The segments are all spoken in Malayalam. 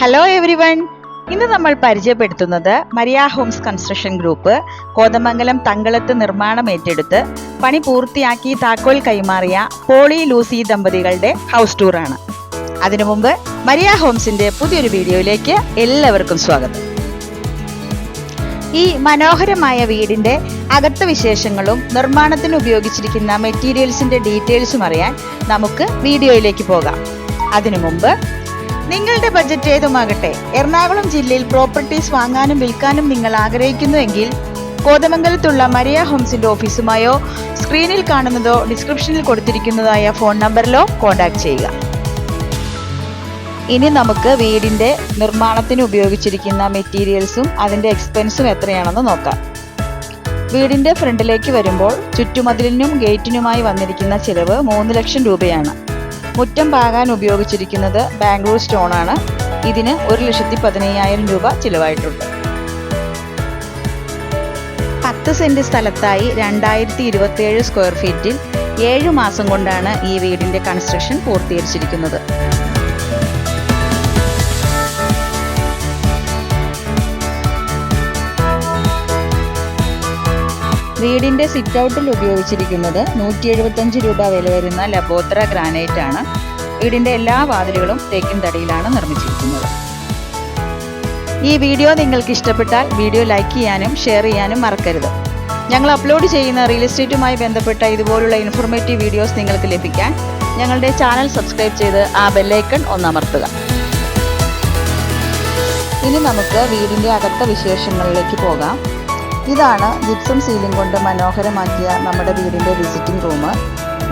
ഹലോ എവരി വൺ ഇന്ന് നമ്മൾ പരിചയപ്പെടുത്തുന്നത് Maria homes construction group Kothamangalam തങ്കളത്ത് നിർമ്മാണം ഏറ്റെടുത്ത് പണി പൂർത്തിയാക്കി താക്കോൽ കൈമാറിയ പോളി ലൂസി ദമ്പതികളുടെ ഹൗസ് ടൂറാണ് അതിനു മുമ്പ് മരിയ ഹോംസിന്റെ പുതിയൊരു വീഡിയോയിലേക്ക് എല്ലാവർക്കും സ്വാഗതം. ഈ മനോഹരമായ വീടിന്റെ അകത്ത വിശേഷങ്ങളും നിർമ്മാണത്തിന് ഉപയോഗിച്ചിരിക്കുന്ന മെറ്റീരിയൽസിന്റെ ഡീറ്റെയിൽസും അറിയാൻ നമുക്ക് വീഡിയോയിലേക്ക് പോകാം. അതിനു മുമ്പ് നിങ്ങളുടെ ബജറ്റ് ഏതുമാകട്ടെ എറണാകുളം ജില്ലയിൽ പ്രോപ്പർട്ടീസ് വാങ്ങാനും വിൽക്കാനും നിങ്ങൾ ആഗ്രഹിക്കുന്നുവെങ്കിൽ കോതമംഗലത്തുള്ള മരിയ ഹോംസിന്റെ ഓഫീസുമായോ സ്ക്രീനിൽ കാണുന്നതോ ഡിസ്ക്രിപ്ഷനിൽ കൊടുത്തിരിക്കുന്നതായ ഫോൺ നമ്പറിലോ കോൺടാക്ട് ചെയ്യുക. ഇനി നമുക്ക് വീടിന്റെ നിർമ്മാണത്തിന് ഉപയോഗിച്ചിരിക്കുന്ന മെറ്റീരിയൽസും അതിന്റെ എക്സ്പെൻസും എത്രയാണെന്ന് നോക്കാം. വീടിന്റെ ഫ്രണ്ടിലേക്ക് വരുമ്പോൾ ചുറ്റുമതിലിനും ഗേറ്റിനുമായി വന്നിരിക്കുന്ന ചിലവ് മൂന്ന് ലക്ഷം രൂപയാണ്. മുറ്റം പാകാൻ ഉപയോഗിച്ചിരിക്കുന്നത് ബാംഗ്ലൂർ സ്റ്റോൺ ആണ്. ഇതിന് ഒരു ലക്ഷത്തി പതിനയ്യായിരം രൂപ ചിലവായിട്ടുണ്ട്. പത്ത് സെന്റ് സ്ഥലത്തായി രണ്ടായിരത്തി ഇരുപത്തിയേഴ് സ്ക്വയർ ഫീറ്റിൽ ഏഴു മാസം കൊണ്ടാണ് ഈ വീടിന്റെ കൺസ്ട്രക്ഷൻ പൂർത്തീകരിച്ചിരിക്കുന്നത്. വീടിന്റെ സിറ്റ് ഔട്ടിൽ ഉപയോഗിച്ചിരിക്കുന്നത് നൂറ്റി എഴുപത്തഞ്ച് രൂപ വില വരുന്ന ലബോത്ര ഗ്രാനൈറ്റ് ആണ് വീടിന്റെ എല്ലാ വാതിലുകളും തേക്കിൻ തടിയിലാണ് നിർമ്മിച്ചിരിക്കുന്നത്. ഈ വീഡിയോ നിങ്ങൾക്ക് ഇഷ്ടപ്പെട്ടാൽ വീഡിയോ ലൈക്ക് ചെയ്യാനും ഷെയർ ചെയ്യാനും മറക്കരുത്. ഞങ്ങൾ അപ്ലോഡ് ചെയ്യുന്ന റിയൽ എസ്റ്റേറ്റുമായി ബന്ധപ്പെട്ട ഇതുപോലുള്ള ഇൻഫോർമേറ്റീവ് വീഡിയോസ് നിങ്ങൾക്ക് ലഭിക്കാൻ ഞങ്ങളുടെ ചാനൽ സബ്സ്ക്രൈബ് ചെയ്ത് ആ ബെല്ലൈക്കൺ ഒന്നമർത്തുക ഇനി നമുക്ക് വീടിന്റെ അകത്ത വിശേഷങ്ങളിലേക്ക് പോകാം. ഇതാണ് ജിപ്സം സീലിംഗ് കൊണ്ട് മനോഹരമാക്കിയ നമ്മുടെ വീടിന്റെ വിസിറ്റിംഗ് റൂം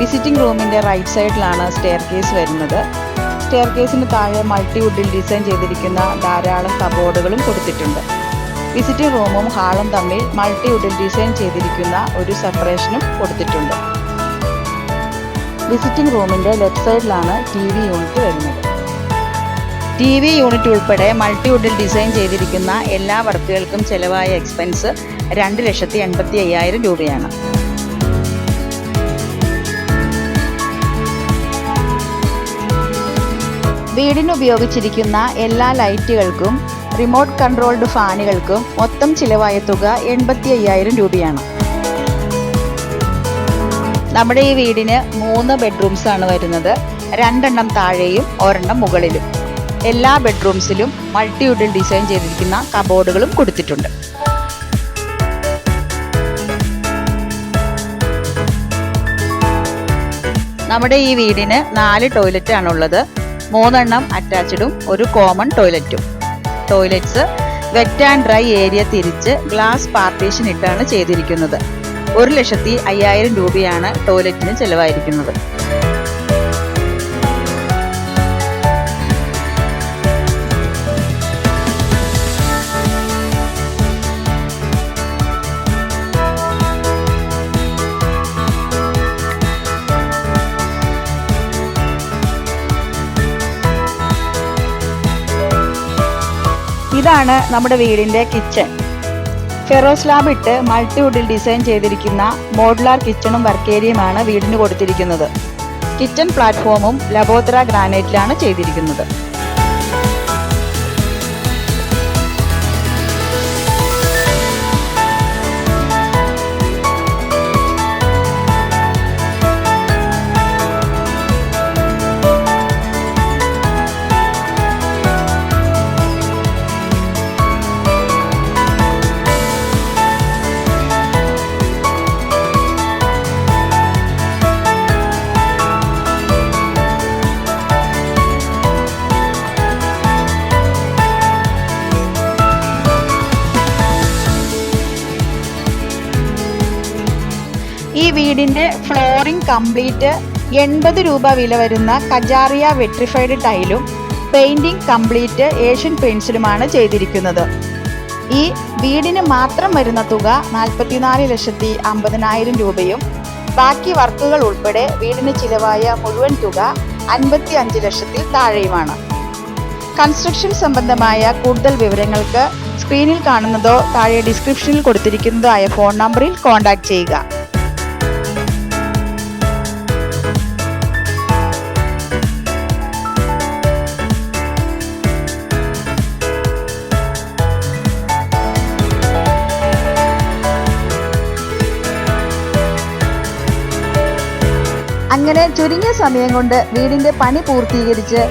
വിസിറ്റിംഗ് റൂമിന്റെ റൈറ്റ് സൈഡിലാണ് സ്റ്റെയർ കേസ് വരുന്നത്. സ്റ്റെയർ കേസിന് താഴെ മൾട്ടിവുഡിൽ ഡിസൈൻ ചെയ്തിരിക്കുന്ന ധാരാളം കബോർഡുകളും കൊടുത്തിട്ടുണ്ട്. വിസിറ്റിംഗ് റൂമും ഹാളും തമ്മിൽ മൾട്ടി മൾട്ടിവുഡിൽ ഡിസൈൻ ചെയ്തിരിക്കുന്ന ഒരു സെപ്പറേഷനും കൊടുത്തിട്ടുണ്ട്. വിസിറ്റിംഗ് റൂമിന്റെ ലെഫ്റ്റ് സൈഡിലാണ് ടി വി യൂണിറ്റ് വരുന്നത്. ടി വി യൂണിറ്റ് ഉൾപ്പെടെ മൾട്ടിവുഡിൽ ഡിസൈൻ ചെയ്തിരിക്കുന്ന എല്ലാ വർക്കുകൾക്കും ചെലവായ എക്സ്പെൻസ് രണ്ട് ലക്ഷത്തി എൺപത്തി അയ്യായിരം രൂപയാണ്. വീടിന് ഉപയോഗിച്ചിരിക്കുന്ന എല്ലാ ലൈറ്റുകൾക്കും റിമോട്ട് കൺട്രോൾഡ് ഫാനുകൾക്കും മൊത്തം ചിലവായ തുക എൺപത്തി അയ്യായിരം രൂപയാണ്. നമ്മുടെ ഈ വീടിന് മൂന്ന് ബെഡ്റൂംസ് ആണ് വരുന്നത്. രണ്ടെണ്ണം താഴെയും ഒരെണ്ണം മുകളിലും. എല്ലാ ബെഡ്റൂംസിലും മൾട്ടിയുഡിൽ ഡിസൈൻ ചെയ്തിരിക്കുന്ന കബോർഡുകളും കൊടുത്തിട്ടുണ്ട്. നമ്മുടെ ഈ വീടിന് നാല് ടോയ്ലറ്റ് ആണുള്ളത്. മൂന്നെണ്ണം അറ്റാച്ച്ഡും ഒരു common ടോയ്ലറ്റും toilets wet and dry area തിരിച്ച് ഗ്ലാസ് പാർട്ടീഷൻ ഇട്ടാണ് ചെയ്തിരിക്കുന്നത്. ഒരു ലക്ഷത്തി അയ്യായിരം രൂപയാണ് ടോയ്ലറ്റിന് ചെലവായിരിക്കുന്നത്. ഇതാണ് നമ്മുടെ വീടിന്റെ കിച്ചൺ ഫെറോ സ്ലാബ് ഇട്ട് മൾട്ടിവുഡിൽ ഡിസൈൻ ചെയ്തിരിക്കുന്ന മോഡുലാർ കിച്ചണും വർക്ക് ഏരിയയുമാണ് വീടിന് കൊടുത്തിരിക്കുന്നത്. കിച്ചൺ പ്ലാറ്റ്ഫോമും ലബോത്ര ഗ്രാനൈറ്റിലാണ് ചെയ്തിരിക്കുന്നത്. ഈ വീടിന്റെ ഫ്ലോറിംഗ് കംപ്ലീറ്റ് എൺപത് രൂപ വില വരുന്ന കജാറിയ വെട്രിഫൈഡ് ടൈലും പെയിന്റിംഗ് കംപ്ലീറ്റ് ഏഷ്യൻ പെയിൻസിലുമാണ് ചെയ്തിരിക്കുന്നത്. ഈ വീടിന് മാത്രം വരുന്ന തുക നാൽപ്പത്തിനാല് ലക്ഷത്തി അമ്പതിനായിരം രൂപയും ബാക്കി വർക്കുകൾ ഉൾപ്പെടെ വീടിന് ചിലവായ മുഴുവൻ തുക അൻപത്തി അഞ്ച് ലക്ഷത്തിൽ താഴെയുമാണ്. കൺസ്ട്രക്ഷൻ സംബന്ധമായ കൂടുതൽ വിവരങ്ങൾക്ക് സ്ക്രീനിൽ കാണുന്നതോ താഴെ ഡിസ്ക്രിപ്ഷനിൽ കൊടുത്തിരിക്കുന്നതോ ആയ ഫോൺ നമ്പറിൽ കോൺടാക്ട് ചെയ്യുക. അങ്ങനെ ചുരുങ്ങിയ സമയം കൊണ്ട് വീടിന്റെ പണി പൂർത്തീകരിച്ച്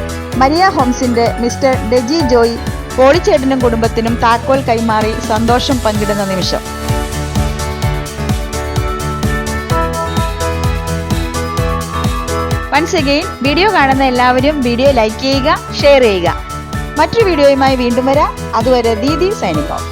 മരിയ ഹോംസിന്റെ മിസ്റ്റർ ഡെജി ജോയ് പോളിച്ചേട്ടനും കുടുംബത്തിനും താക്കോൽ കൈമാറി സന്തോഷം പങ്കിടുന്ന നിമിഷം. വൺസ് അഗെയിൻ വീഡിയോ കാണുന്ന എല്ലാവരും വീഡിയോ ലൈക്ക് ചെയ്യുക ഷെയർ ചെയ്യുക. മറ്റൊരു വീഡിയോയുമായി വീണ്ടും വരാം. അതുവരെ ദീദി സൈനിങ് ഓഫ്